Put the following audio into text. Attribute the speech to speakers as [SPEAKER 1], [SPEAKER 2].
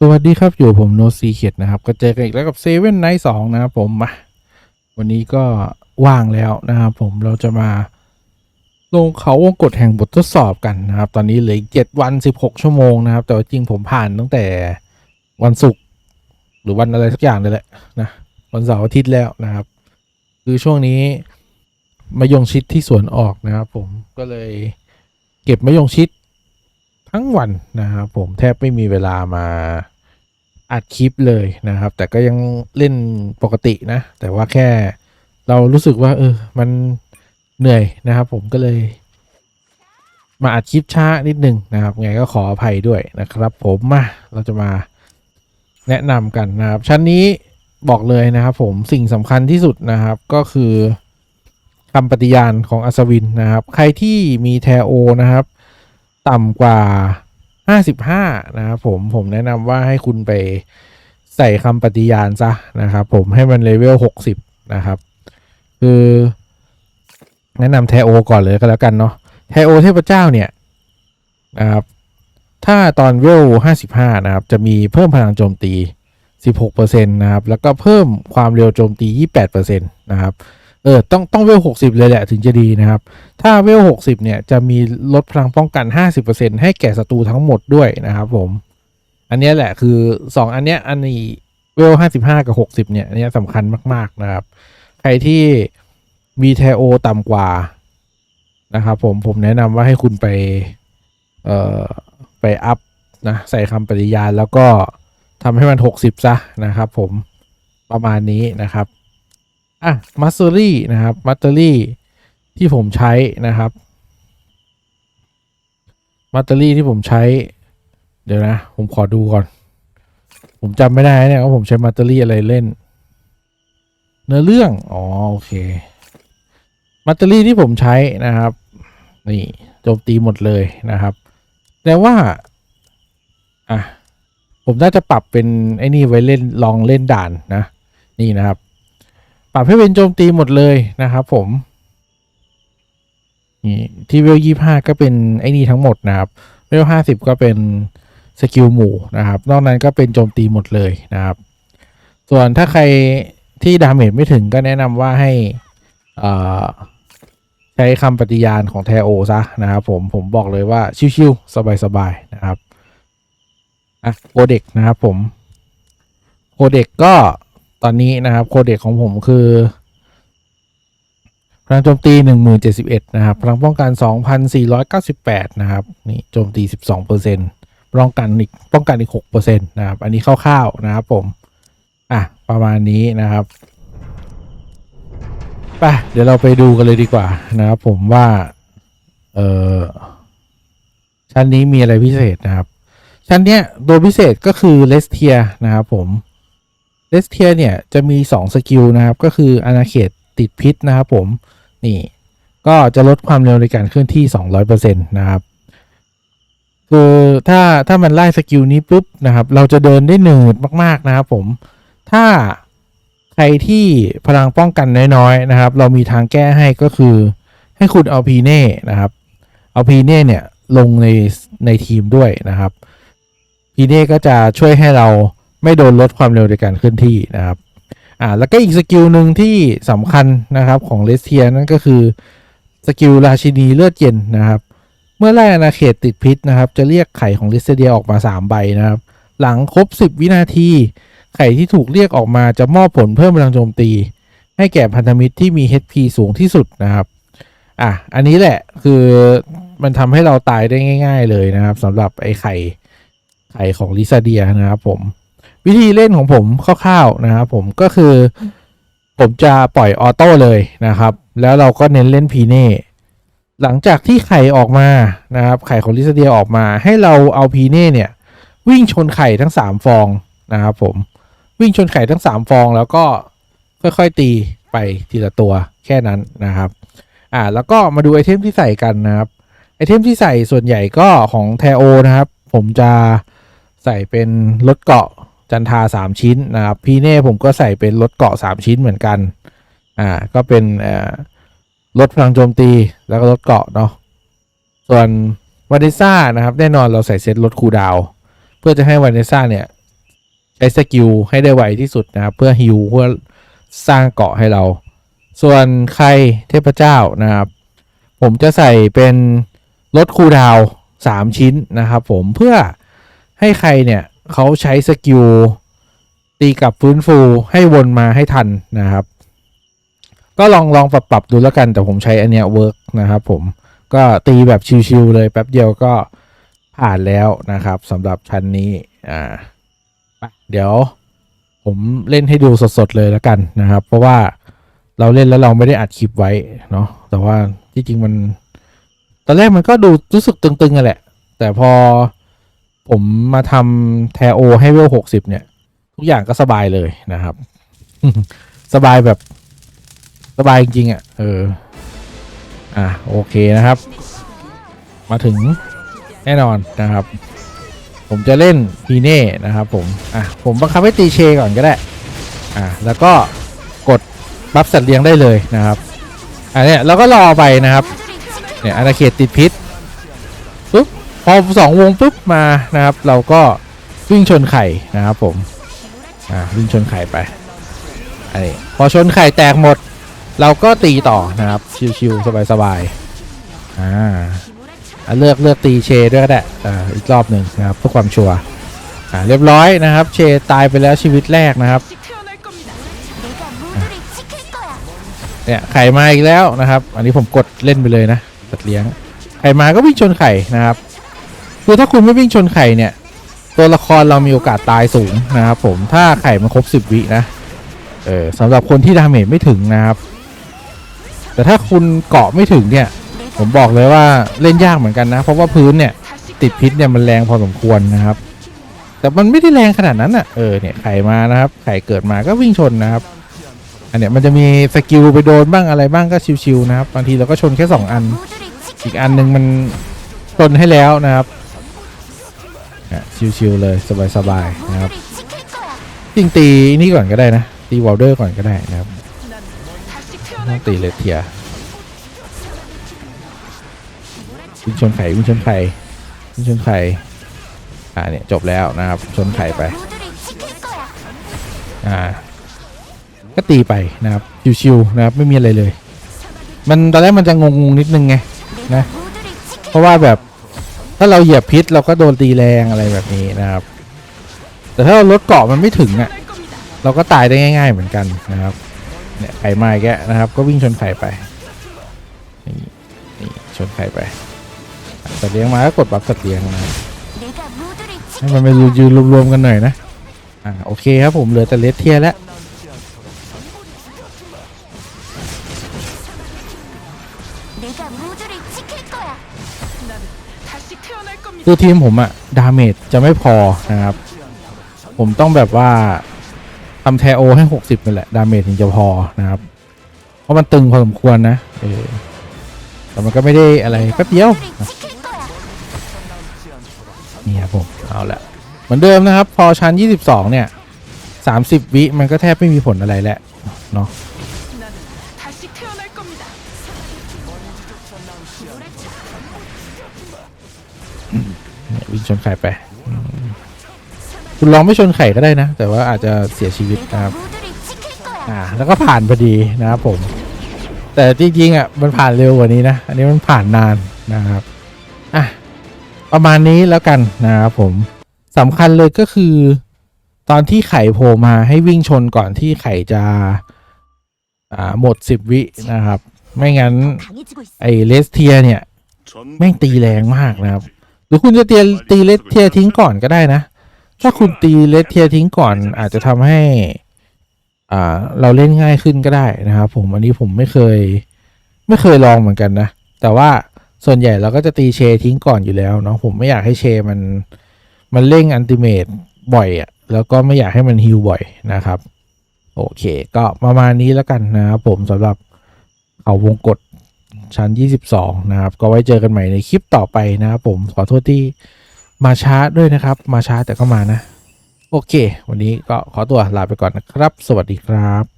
[SPEAKER 1] สวัสดีครับ อยู่ผมโนซีเ e ดนะครับ ก็เจอกันอีกแล้วกับเซเว่นไนท์สองนะครับผมมาวันนี้ก็ว่างแล้วนะครับผมเราจะมา ลงเขาวงกฏแห่งบททดสอบกันนะครับ ตอนนี้เหลืออีกเจ็ดวันสิบหกชั่วโมงนะครับ แต่ว่าจริงผมผ่านตั้งแต่วันศุกร์หรือวันอะไรสักอย่างเลยแหละนะวันเสาร์อาทิตย์แล้วนะครับ คือช่วงนี้มะยงชิดที่สวนออกนะครับผมก็เลยเก็บมะยงชิด ทั้งวันนะครับผมแทบไม่มีเวลามาอัดคลิปเลยนะครับ แต่ก็ยังเล่นปกตินะ แต่ว่าแค่เรารู้สึกว่า เออ มันเหนื่อยนะครับ ผมก็เลย มาอัดคลิปช้านิดนึงนะครับ ไงก็ขออภัยด้วยนะครับ ผมมาเราจะมาแนะนำกันนะครับ ชั้นนี้บอกเลยนะครับ ผมสิ่งสำคัญที่สุดนะครับ ก็คือคำปฏิญาณของอัศวินนะครับ ใครที่มีแทโอนะครับ ต่ำกว่า 55 นะครับผมผมแนะนำว่าให้คุณไปใส่คำปฏิญาณซะนะครับผมให้มันเลเวล 60 นะครับ คือแนะนำแทโอก่อนเลยก็แล้วกันเนาะแทโอเทพเจ้าเนี่ยนะครับถ้าตอนเวล 55 นะครับ จะมีเพิ่มพลังโจมตี 16%นะครับ แล้วก็เพิ่มความเร็วโจมตี 28%นะครับ เออต้องต้องเวล60เลยแหละถึงจะดีนะครับ ถ้าเวล60เนี่ยจะมีลดพลังป้องกันห้าสิบเปอร์เซ็นให้แก่ศัตรูทั้งหมดด้วยนะครับผม อันนี้แหละคือ2อันเนี้ยอันนี้เวล55กับ60เนี่ยอันเนี้ยสำคัญมาก ๆนะครับ ใครที่มีเทโอต่ำกว่านะครับผมผมแนะนำว่าให้คุณไป เอ่อไปอัพนะใส่คำปฏิญาณแล้วก็ทำให้มัน 60 ซะนะครับผมประมาณนี้นะครับ อะมัสเตอรี่นะครับมัสเตอรี่ที่ผมใช้นะครับมัตเตอรี่ที่ผมใช้ เดี๋ยวนะ ผมขอดูก่อน ผมจำไม่ได้เนี่ยว่าผมใช้มัตเตอรี่อะไรเล่น เนื้อเรื่อง อ๋อ โอเคมัตเตอรี่ที่ผมใช้นะครับ นี่โจมตีหมดเลยนะครับ แต่ว่า อะ ผมน่าจะปรับเป็นไอ้นี่ไว้เล่นลองเล่นด่านนะ นี่นะครับ ปรับให้เป็นโจมตีหมดเลยนะครับผมนี่ที่เวลยี่ห้าก็เป็นไอ้นี่ทั้งหมดนะครับเวลห้าสิบก็เป็นสกิลหมู่นะครับ นอกนั้นก็เป็นโจมตีหมดเลยนะครับ ส่วนถ้าใครที่ดาเมจไม่ถึงก็แนะนำว่าให้ใช้คำปฏิญาณของแทโอซะนะครับผมผมบอกเลยว่าชิวๆสบายๆนะครับอะโคเด็กนะครับผมโคเด็กก็ ตอนนี้นะครับโคเด็กของผมคือพลังโจมตี 1071 นะครับ พลังป้องกัน 2,498 นะครับ นี่โจมตี 12%ป้องกันอีกป้องกันอีก 6%นะครับ อันนี้คร่าวๆนะครับผม อะ ประมาณนี้นะครับไปเดี๋ยวเราไปดูกันเลยดีกว่านะครับผมว่า เออชั้นนี้มีอะไรพิเศษนะครับ ชั้นเนี้ยตัวพิเศษก็คือเลสเทียนะครับผม เลสเทียเนี่ยจะมี 2 สกิลนะครับ ก็คืออาณาเขตติดพิษนะครับผม นี่ก็จะลดความเร็วในการเคลื่อนที่ 200%นะครับ คือถ้าถ้ามันไล่สกิลนี้ปุ๊บนะครับ เราจะเดินได้หนืดมาก ๆ นะครับผม ถ้าใครที่พลังป้องกันน้อยๆนะครับ เรามีทางแก้ให้ก็คือให้คุณเอาพีเน่นะครับ เอาพีเน่เนี่ยลงในในทีมด้วยนะครับพีเน่ก็จะช่วยให้เรา ไม่โดนลดความเร็วในการเคลื่อนที่นะครับอ่าแล้วก็อีกสกิลหนึ่งที่สำคัญนะครับของเลสเทียนั่นก็คือสกิลราชินีเลือดเย็นนะครับเมื่อไล่อาณาเขตติดพิษนะครับ จะเรียกไข่ของลิสเดียออกมา 3 ใบนะครับ หลังครบ 10 วินาที ไข่ที่ถูกเรียกออกมาจะมอบผลเพิ่มพลังโจมตี ให้แก่พันธมิตรที่มี HP สูงที่สุดนะครับอะอันนี้แหละคือมันทำให้เราตายได้ง่าย ๆ เลยนะครับสำหรับไอ้ไข่ไข่ของลิซาเดียนะครับผม วิธีเล่นของผมคร่าวๆนะครับผมก็คือผมจะปล่อยออโต้เลยนะครับ แล้วเราก็เน้นเล่นพีเน่หลังจากที่ไข่ออกมานะครับไข่ของลิซาเดียออกมา ให้เราเอาพีเน่เนี่ยวิ่งชนไข่ทั้งสามฟองนะครับผมวิ่งชนไข่ทั้งสามฟองแล้วก็ค่อยๆตีไปทีละตัวแค่นั้นนะครับอ่าแล้วก็มาดูไอเทมที่ใส่กันนะครับไอเทมที่ใส่ส่วนใหญ่ก็ของแทโอนะครับ ผมจะใส่เป็นรถเกาะ จันทาสามชิ้นนะครับพีเน่ผมก็ใส่เป็นรถเกาะสามชิ้นเหมือนกันอ่าก็เป็นรถพลังโจมตีแล้วก็รถเกาะเนาะส่วนวานิซ่านะครับแน่นอนเราใส่เซตรถคูดาว เพื่อจะให้วานิซ่าเนี่ยใช้สกิลให้ได้ไวที่สุดนะครับเพื่อฮิวเพื่อสร้างเกาะให้เรา ส่วนใครเทพเจ้านะครับ ผมจะใส่เป็นลดคูดาวน์สามชิ้นนะครับ ผมเพื่อให้ใครเนี่ย เขาใช้สกิลตีกับฟื้นฟูให้วนมาให้ทันนะครับ ก็ลองลองปรับปรับดูแล้วกัน แต่ผมใช้อันเนี้ยเวิร์กนะครับผมก็ตีแบบชิวๆเลยแป๊บเดียวก็ผ่านแล้วนะครับสำหรับชั้นนี้อ่าเดี๋ยวผมเล่นให้ดูสดๆเลยแล้วกันนะครับ เพราะว่าเราเล่นแล้วเราไม่ได้อัดคลิปไว้เนาะแต่ว่าที่จริงมัน ตอนแรกมันก็ดูรู้สึกตึงๆกันแหละ แต่พอ ผมมาทำแทโอให้เวลหกสิบเนี่ย ทุกอย่างก็สบายเลยนะครับ สบายแบบสบายจริงๆอะ เออ อะ โอเคนะครับ มาถึงแน่นอนนะครับ ผมจะเล่นพีเน่นะครับผม อะ ผมบังคับให้ตีเชก่อนก็ได้ อะ แล้วก็กดบัฟสัตว์เลี้ยงได้เลยนะครับ อันเนี้ยแล้วก็รอไปนะครับ เนี่ยอาณาเขตติดพิษ พอสองวงปุ๊บมานะครับ เราก็วิ่งชนไข่นะครับผมอ่าวิ่งชนไข่ไปอันนี้พอชนไข่แตกหมด เราก็ตีต่อนะครับ ชิวๆสบายๆอ่าเลือกเลือกตีเชด้วยก็ได้อ่าอีกรอบหนึ่งนะครับเพื่อความชัวร์อ่าเรียบร้อยนะครับ เชตายไปแล้วชีวิตแรกนะครับเนี่ยไข่มาอีกแล้วนะครับ อันนี้ผมกดเล่นไปเลยนะตัดเลี้ยงไข่มาก็วิ่งชนไข่นะครับ คือถ้าคุณไม่วิ่งชนไข่เนี่ย ตัวละครเรามีโอกาสตายสูงนะครับผมถ้าไข่มันครบสิบวินะเออสำหรับคนที่ดาเมจไม่ถึงนะครับ แต่ถ้าคุณเกาะไม่ถึงเนี่ย ผมบอกเลยว่าเล่นยากเหมือนกันนะ เพราะว่าพื้นเนี่ย ติดพิษเนี่ยมันแรงพอสมควรนะครับ แต่มันไม่ได้แรงขนาดนั้นอะเออเนี่ยไข่มานะครับ ไข่เกิดมาก็วิ่งชนนะครับ อันเนี้ยมันจะมีสกิลไปโดนบ้างอะไรบ้างก็ชิวๆนะครับบางทีเราก็ชนแค่สองอัน อีกอันหนึ่งมันชนให้แล้วนะครับ ชิวๆเลยสบายๆนะครับจริงตีนี่ก่อนก็ได้นะ ตีวอลเดอร์ก่อนก็ได้นะครับไม่ต้องตีเลดเทียวิ่งชนไข่วิ่งชนไข่วิ่งชนไข่อ่าเนี่ยจบแล้วนะครับชนไข่ไปอ่าก็ตีไปนะครับชิวๆนะครับไม่มีอะไรเลย มันตอนแรกมันจะงงๆนิดนึงไงนะเพราะว่าแบบ ถ้าเราเหยียบพิษเราก็โดนตีแรงอะไรแบบนี้นะครับ แต่ถ้าเราลดเกาะมันไม่ถึงอะเราก็ตายได้ง่าย ๆเหมือนกันนะครับเนี่ยไข่ไม้แกะนะครับ ก็วิ่งชนไข่ไปนี่นี่ชนไข่ไปสัตว์เลี้ยงมาก็กดบัฟสัตว์เลี้ยงนะให้มันไปยืนรวมๆกันหน่อยนะอ่าโอเคครับผมเหลือแต่เลสเทียแล้ว คือทีมผมอะดาเมจจะไม่พอนะครับ ผมต้องแบบว่าทำแทโอให้หกสิบนั่นแหละดาเมจถึงจะพอนะครับ เพราะมันตึงพอสมควรนะเออแต่มันก็ไม่ได้อะไรแป๊บเดียวนี่ครับผมเอาละเหมือนเดิมนะครับ พอชั้น 22 เนี่ย 30 วิมันก็แทบไม่มีผลอะไรแหล้วเนาะ เนี่ยวิ่งชนไข่ไป คุณลองไม่ชนไข่ก็ได้นะ แต่ว่าอาจจะเสียชีวิตนะครับ อ่า แล้วก็ผ่านพอดีนะครับผม แต่จริงๆอะมันผ่านเร็วกว่านี้นะ อันนี้มันผ่านนานนะครับ อะ ประมาณนี้แล้วกันนะครับผมสำคัญเลยก็คือ ตอนที่ไข่โผล่มาให้วิ่งชนก่อนที่ไข่จะอ่าหมดสิบวินะครับ ไม่งั้น ไอ้เลสเทียเนี่ย แม่งตีแรงมากนะครับ หรือคุณจะเตียตีเลสเทียทิ้งก่อนก็ได้นะ ถ้าคุณตีเลสเทียทิ้งก่อน อาจจะทำให้ อ่า เราเล่นง่ายขึ้นก็ได้นะครับผมอันนี้ผมไม่เคย ไม่เคยลองเหมือนกันนะ แต่ว่าส่วนใหญ่เราก็จะตีเชทิ้งก่อนอยู่แล้วเนาะผมไม่อยากให้เชมัน มันเร่งอันติเมตบ่อยอะ่ะแล้วก็ไม่อยากให้มันฮิวบ่อยนะครับ โอเค ก็ประมาณนี้แล้วกันนะครับผมสำหรับเขาวงกฏ ชั้น 22 นะครับ ก็ไว้เจอกันใหม่ในคลิปต่อไปนะครับผมขอโทษที่มาช้าด้วยนะครับ มาช้าแต่ก็มานะ โอเค วันนี้ก็ขอตัวลาไปก่อนนะครับ สวัสดีครับ